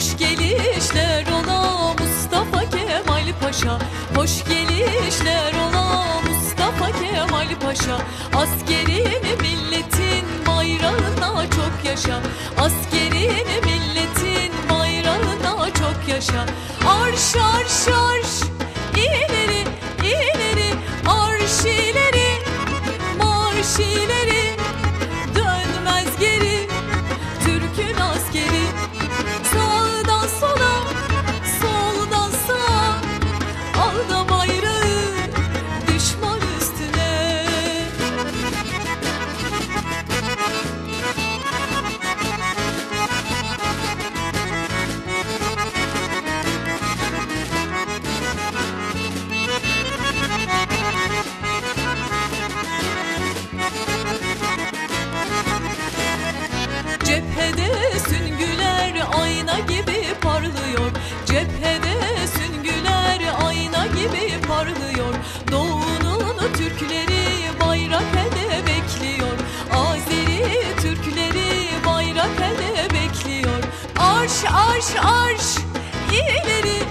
gelişler ola Mustafa Kemal Paşa. Hoş gelişler ola Mustafa Kemal Paşa. Askerini milletin bayrağına çok yaşa. Askerini milletin bayrağına çok yaşa Cephede süngüler ayna gibi parlıyor. Cephede süngüler ayna gibi parlıyor. Doğunun Türkleri bayrak ele bekliyor. Azeri Türkleri bayrak ele bekliyor. Arş arş arş ileri